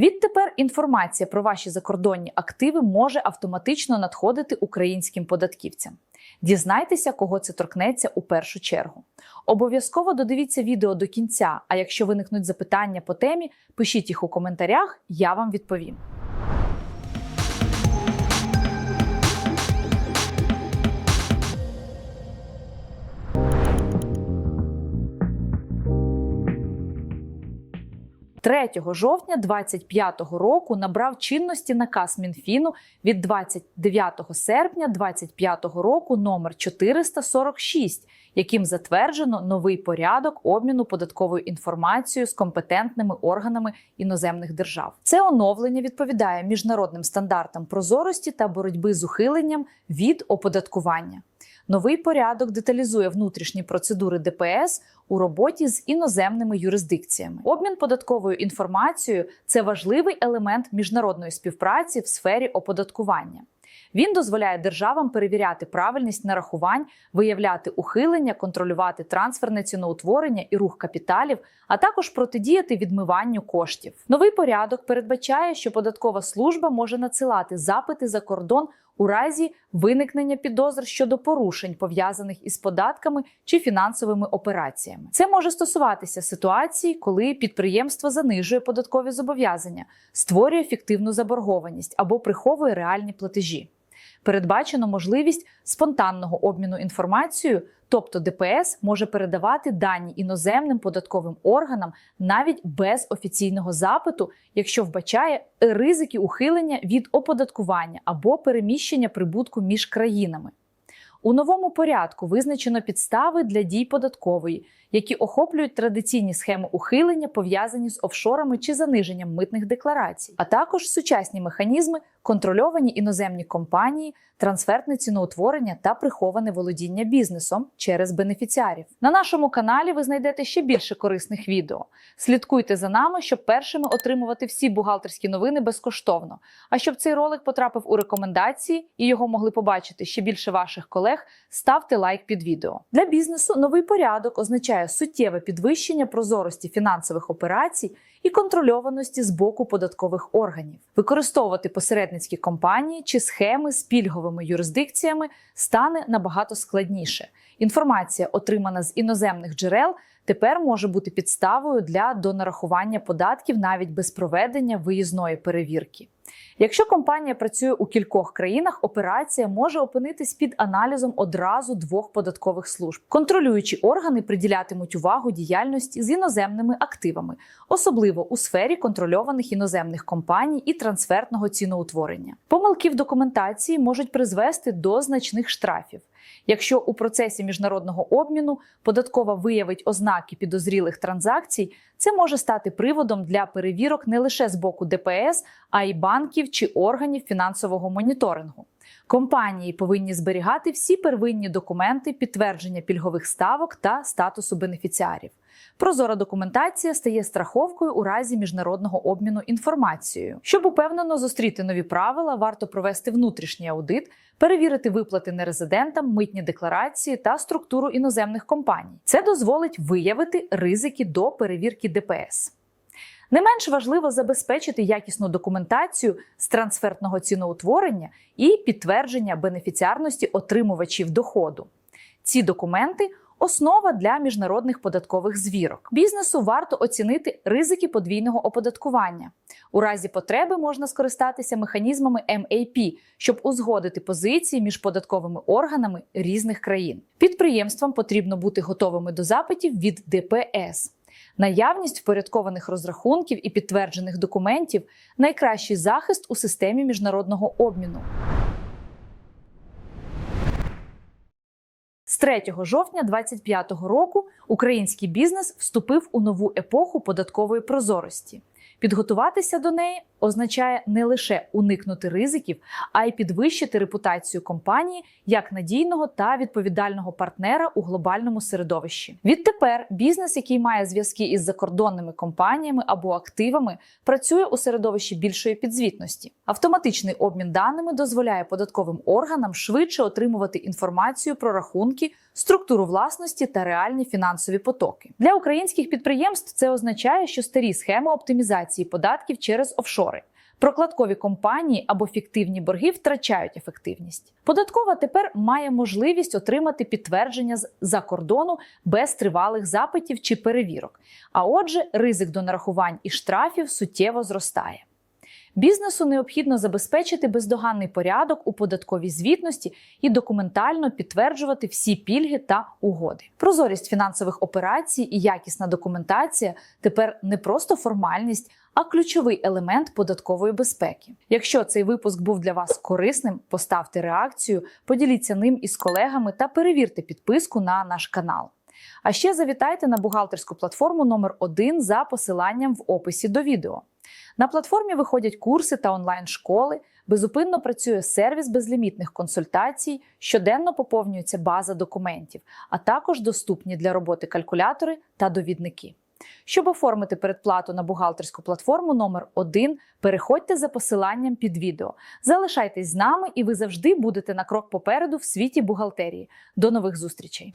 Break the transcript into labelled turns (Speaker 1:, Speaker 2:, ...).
Speaker 1: Відтепер інформація про ваші закордонні активи може автоматично надходити українським податківцям. Дізнайтеся, кого це торкнеться у першу чергу. Обов'язково додивіться відео до кінця. А якщо виникнуть запитання по темі, пишіть їх у коментарях, я вам відповім. – 3 жовтня 2025 року набрав чинності наказ Мінфіну від 29 серпня 2025 року номер 446, яким затверджено новий порядок обміну податковою інформацією з компетентними органами іноземних держав. Це оновлення відповідає міжнародним стандартам прозорості та боротьби з ухиленням від оподаткування. Новий порядок деталізує внутрішні процедури ДПС у роботі з іноземними юрисдикціями. Обмін податковою інформацією це важливий елемент міжнародної співпраці в сфері оподаткування. Він дозволяє державам перевіряти правильність нарахувань, виявляти ухилення, контролювати трансферне ціноутворення і рух капіталів, а також протидіяти відмиванню коштів. Новий порядок передбачає, що податкова служба може надсилати запити за кордон у разі виникнення підозр щодо порушень, пов'язаних із податками чи фінансовими операціями. Це може стосуватися ситуацій, коли підприємство занижує податкові зобов'язання, створює фіктивну заборгованість або приховує реальні платежі. Передбачено можливість спонтанного обміну інформацією, тобто ДПС може передавати дані іноземним податковим органам навіть без офіційного запиту, якщо вбачає ризики ухилення від оподаткування або переміщення прибутку між країнами. У новому порядку визначено підстави для дій податкової, які охоплюють традиційні схеми ухилення, пов'язані з офшорами чи заниженням митних декларацій, а також сучасні механізми, контрольовані іноземні компанії, трансфертне ціноутворення та приховане володіння бізнесом через бенефіціарів. На нашому каналі ви знайдете ще більше корисних відео. Слідкуйте за нами, щоб першими отримувати всі бухгалтерські новини безкоштовно. А щоб цей ролик потрапив у рекомендації і його могли побачити ще більше ваших колег, ставте лайк під відео. Для бізнесу новий порядок означає суттєве підвищення прозорості фінансових операцій і контрольованості з боку податкових органів. Використовувати посередницькі компанії чи схеми з пільговими юрисдикціями стане набагато складніше. Інформація, отримана з іноземних джерел, тепер може бути підставою для донарахування податків навіть без проведення виїзної перевірки. Якщо компанія працює у кількох країнах, операція може опинитись під аналізом одразу двох податкових служб. Контролюючі органи приділятимуть увагу діяльності з іноземними активами, особливо у сфері контрольованих іноземних компаній і трансфертного ціноутворення. Помилки в документації можуть призвести до значних штрафів. Якщо у процесі міжнародного обміну податкова виявить ознаки підозрілих транзакцій, це може стати приводом для перевірок не лише з боку ДПС, а й банків чи органів фінансового моніторингу. Компанії повинні зберігати всі первинні документи підтвердження пільгових ставок та статусу бенефіціарів. Прозора документація стає страховкою у разі міжнародного обміну інформацією. Щоб упевнено зустріти нові правила, варто провести внутрішній аудит, перевірити виплати нерезидентам, митні декларації та структуру іноземних компаній. Це дозволить виявити ризики до перевірки ДПС. Не менш важливо забезпечити якісну документацію з трансфертного ціноутворення і підтвердження бенефіціарності отримувачів доходу. Ці документи основа для міжнародних податкових звірок. Бізнесу варто оцінити ризики подвійного оподаткування. У разі потреби можна скористатися механізмами MAP, щоб узгодити позиції між податковими органами різних країн. Підприємствам потрібно бути готовими до запитів від ДПС. Наявність впорядкованих розрахунків і підтверджених документів найкращий захист у системі міжнародного обміну. З 3 жовтня 2025 року український бізнес вступив у нову епоху податкової прозорості. Підготуватися до неї означає не лише уникнути ризиків, а й підвищити репутацію компанії як надійного та відповідального партнера у глобальному середовищі. Відтепер бізнес, який має зв'язки із закордонними компаніями або активами, працює у середовищі більшої підзвітності. Автоматичний обмін даними дозволяє податковим органам швидше отримувати інформацію про рахунки, структуру власності та реальні фінансові потоки. Для українських підприємств це означає, що старі схеми оптимізації декларації податків через офшори. Прокладкові компанії або фіктивні борги втрачають ефективність. Податкова тепер має можливість отримати підтвердження з-за кордону без тривалих запитів чи перевірок. А отже, ризик до нарахувань і штрафів суттєво зростає. Бізнесу необхідно забезпечити бездоганний порядок у податковій звітності і документально підтверджувати всі пільги та угоди. Прозорість фінансових операцій і якісна документація тепер не просто формальність, а ключовий елемент податкової безпеки. Якщо цей випуск був для вас корисним, поставте реакцію, поділіться ним із колегами та перевірте підписку на наш канал. А ще завітайте на бухгалтерську платформу номер 1 за посиланням в описі до відео. На платформі виходять курси та онлайн-школи, безупинно працює сервіс безлімітних консультацій, щоденно поповнюється база документів, а також доступні для роботи калькулятори та довідники. Щоб оформити передплату на бухгалтерську платформу номер 1 переходьте за посиланням під відео. Залишайтесь з нами, і ви завжди будете на крок попереду в світі бухгалтерії. До нових зустрічей!